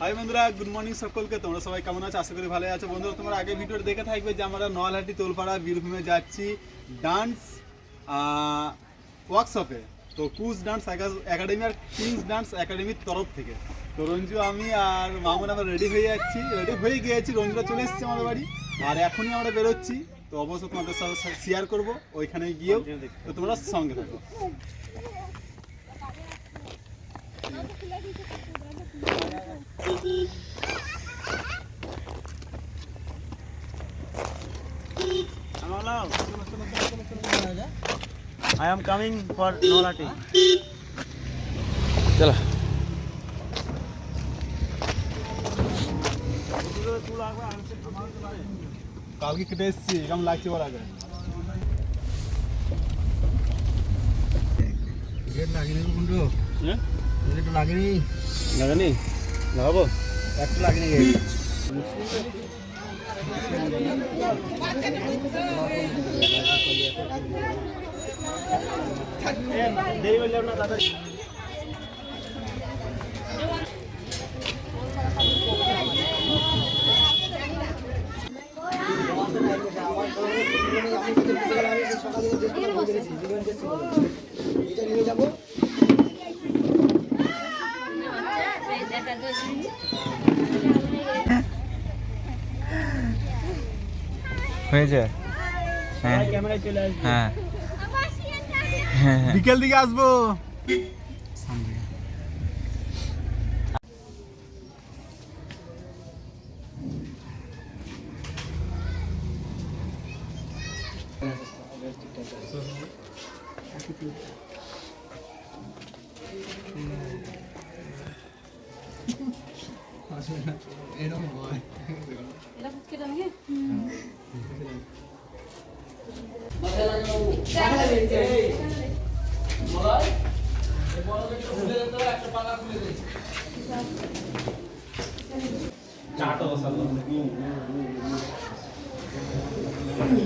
High বন্ধুরা good morning সকলকে। তোমরা সবাই কেমন আছো? আশা করি ভালো আছো। বন্ধুরা তোমরা আগে ভিডিওটা দেখে থাকবে যে আমরা নলহাটি তোলপাড়া বীরভূমে যাচ্ছি ডান্স ওয়ার্কশপে তো কুচ ডান্স একাডেমি আর কিংস ডান্স একাডেমির তরফ থেকে। তো রঞ্জু আমি আর মামুন আমরা রেডি হয়ে যাচ্ছি। রেডি হয়ে গিয়েছি রঞ্জুরা চলে এসেছে আমাদের বাড়ি। আর এখনই আমরা বেরোচ্ছি। তো অবশ্যই তোমাদের সাথে শেয়ার করব ওইখানে গিয়েও। তো তোমরা সঙ্গে থাকো। I am coming for Nolati. চলো কালকে কেটে এসেছি কেমন লাগছে যায় হ্যাঁ? লাগেনি। লাগানি? লাগাবো? একটা লাগেনি দেরি হয়ে যাবে না দাদা হয়েছে? হ্যাঁ। ক্যামেরায় চলে আসবে। হ্যাঁ। হ্যাঁ। হ্যাঁ বিকেল দিকে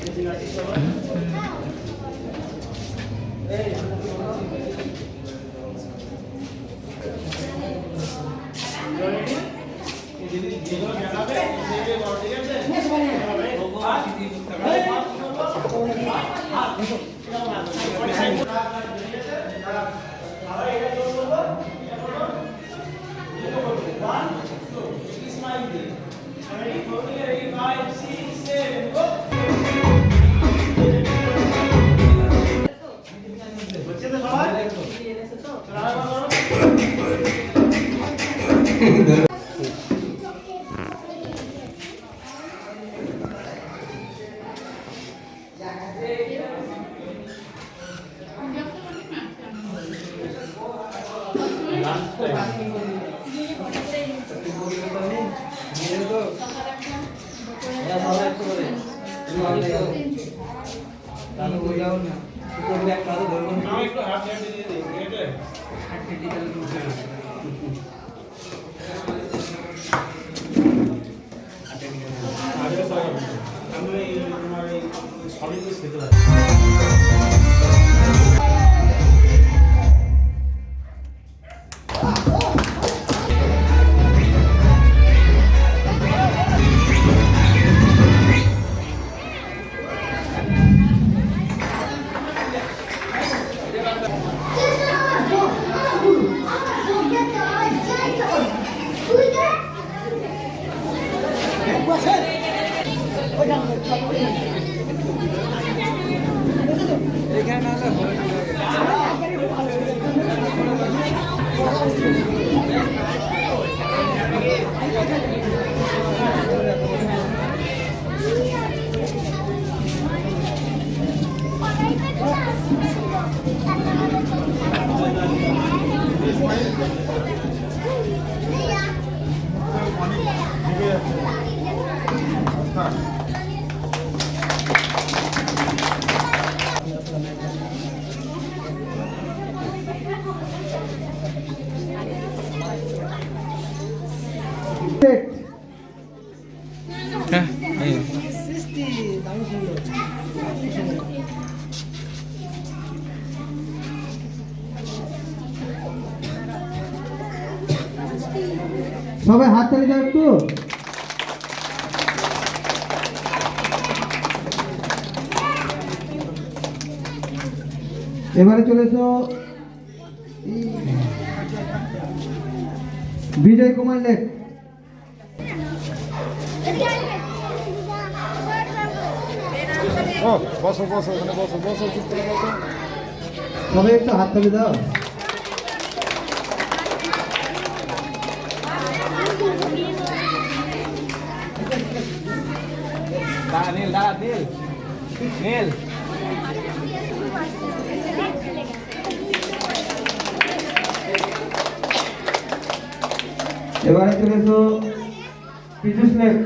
দুজন আছে দেখতে পারবে যাও না ওই ওই একটু হাত দিয়ে দিয়ে দিয়ে আমি তোমার এই সলিড খেতে পারি। সবাই হাত তালি দাও একটু। এবারে চলেছো বিজয় কুমার লেখ। বসো বসো বসো বসো চুপ করে বসো। সবাই একটু হাত তালি দাও। দাঁড়া নীল দাঁড়া নীল। নীল। এবারে চলেছো পীযুষ লেখ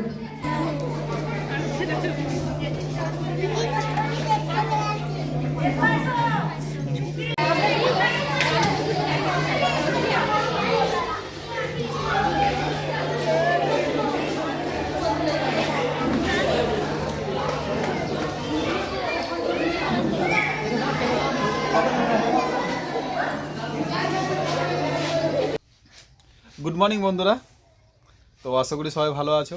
গুড মর্নিং বন্ধুরা। তো আশা করি সবাই ভালো আছো।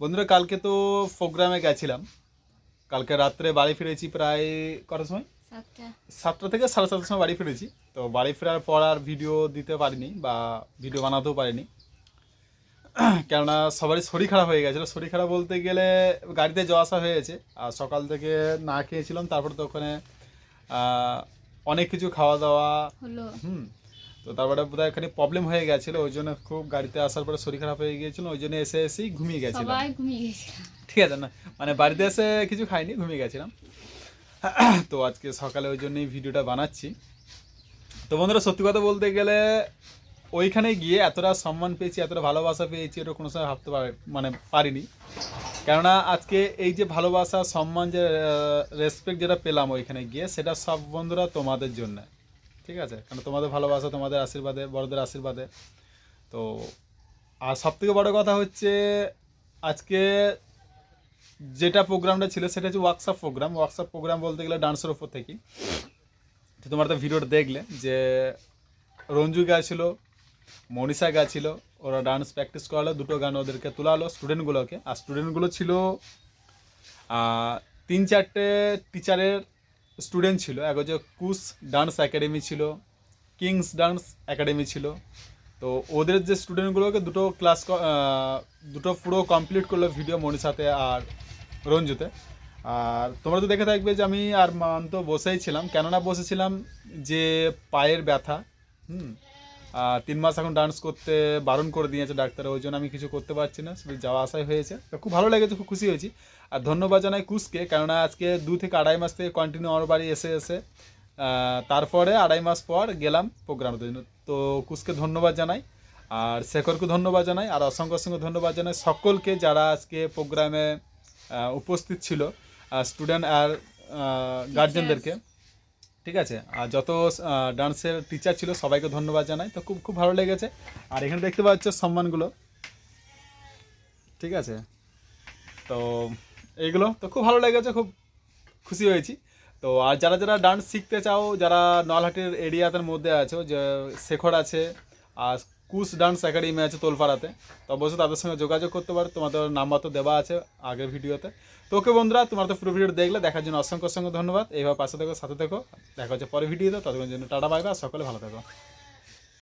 বন্ধুরা কালকে তো প্রোগ্রামে গেছিলাম। কালকে রাত্রে বাড়ি ফিরেছি প্রায় কটার সময়? সাতটা। থেকে সাড়ে সাতটার সময় বাড়ি ফিরেছি। তো বাড়ি ফেরার পর আর ভিডিও দিতে পারিনি বা ভিডিও বানাতেও পারিনি। কেননা সবারই শরীর খারাপ হয়ে গেছিল। শরীর খারাপ বলতে গেলে গাড়িতে যাওয়া আসা হয়েছে। আর সকাল থেকে না খেয়েছিলাম। তারপর তো ওখানে অনেক কিছু খাওয়া দাওয়া হুম তো তারপরে বোধহয় এখানে প্রবলেম হয়ে গেছিল ওই জন্য খুব গাড়িতে আসার পরে শরীর খারাপ হয়ে গিয়েছিল ওই জন্য এসে এসেই ঘুমিয়ে গেছিলাম। সবাই ঘুমিয়ে গেছিলাম ঠিক আছে না মানে বাড়িতে এসে কিছু খাইনি ঘুমিয়ে গেছিলাম। তো আজকে সকালে ওই জন্যই ভিডিওটা বানাচ্ছি। তো বন্ধুরা সত্যি কথা বলতে গেলে ওইখানে গিয়ে এতটা সম্মান পেয়েছি এতটা ভালোবাসা পেয়েছি এটা কোনো সময় ভাবতে পারে মানে পারিনি। কেননা আজকে এই যে ভালোবাসা সম্মান যে রেসপেক্ট যেটা পেলাম ওইখানে গিয়ে সেটা সব বন্ধুরা তোমাদের জন্য। ঠিক আছে? কারণ তোমাদের ভালোবাসা তোমাদের আশীর্বাদে, বড়দের আশীর্বাদে। তো, আর সব থেকে বড় কথা হচ্ছে, আজকে যেটা প্রোগ্রামটা ছিল সেটা হচ্ছে ওয়ার্কশপ প্রোগ্রাম ওয়ার্কশপ প্রোগ্রাম বলতে গেলে ডান্সের ওপর থেকেই তো তোমরা তো ভিডিওটা দেখলে যে, রঞ্জু গেছিল মনীষা গেছিল ওরা ডান্স প্র্যাকটিস করালো, দুটো গান ওদেরকে তোলালো স্টুডেন্টগুলোকে আর স্টুডেন্টগুলো ছিল তিন চারটে টিচারের স্টুডেন্ট ছিল। এক হচ্ছে কুস ডান্স একাডেমি ছিল, কিংস ডান্স একাডেমি ছিল। তো ওদের যে স্টুডেন্টগুলোকে দুটো ক্লাস দুটো পুরো কমপ্লিট করল ভিডিও মনীষাতে আর রঞ্জুতে। আর তোমরা তো দেখে থাকবে যে আমি আর মান্ত বসেই ছিলাম। কেননা বসেছিলাম যে পায়ের ব্যথা, হুম তিন মাস এখন ডান্স করতে বারণ করে দিয়েছে ডাক্তার ওই জন্য আমি কিছু করতে পারছি না শুধু যাওয়া আসাই হয়েছে। তো খুব ভালো লেগেছে খুব খুশি হয়েছি। আর ধন্যবাদ জানাই কুসকে কেননা আজকে দু থেকে আড়াই মাস থেকে কন্টিনিউ আমার বাড়ি এসে এসে তারপরে আড়াই মাস পর গেলাম প্রোগ্রামের জন্য। তো কুসকে ধন্যবাদ জানাই আর শেখরকে ধন্যবাদ জানাই আর অসংখ্য অসংখ্য ধন্যবাদ জানাই সকলকে যারা আজকে প্রোগ্রামে উপস্থিত ছিল স্টুডেন্ট আর গার্জেনদেরকে ঠিক আছে? আর যত ডান্সের টিচার ছিল, সবাইকে ধন্যবাদ জানাই। তো খুব খুব ভালো লেগেছে। আর এখানে দেখতে পাচ্ছ সম্মানগুলো। ঠিক আছে? তো এইগুলো তো খুব ভালো লেগেছে, খুব খুশি হয়েছি। তো আর যারা যারা ডান্স শিখতে চাও, যারা নলহাটের এরিয়াদের মধ্যে আছো, যে শেখর আছে, আর কুস ডান্স একাডেমি আছে তোলপাড়াতে। তো অবশ্যই তাদের সঙ্গে যোগাযোগ করতে পারো। তোমাদের নাম্বার তো দেওয়া আছে আগের ভিডিওতে। তো ওকে বন্ধুরা, তোমার তো পুরো ভিডিও দেখলে, দেখার জন্য অসংখ্য অসংখ্য ধন্যবাদ। এইভাবে পাশে থেকো, সাথে থেকো। দেখা হচ্ছে পরে ভিডিওতে। ততক্ষণ জন্য টাটা বাইবা সকলে ভালো থেকো।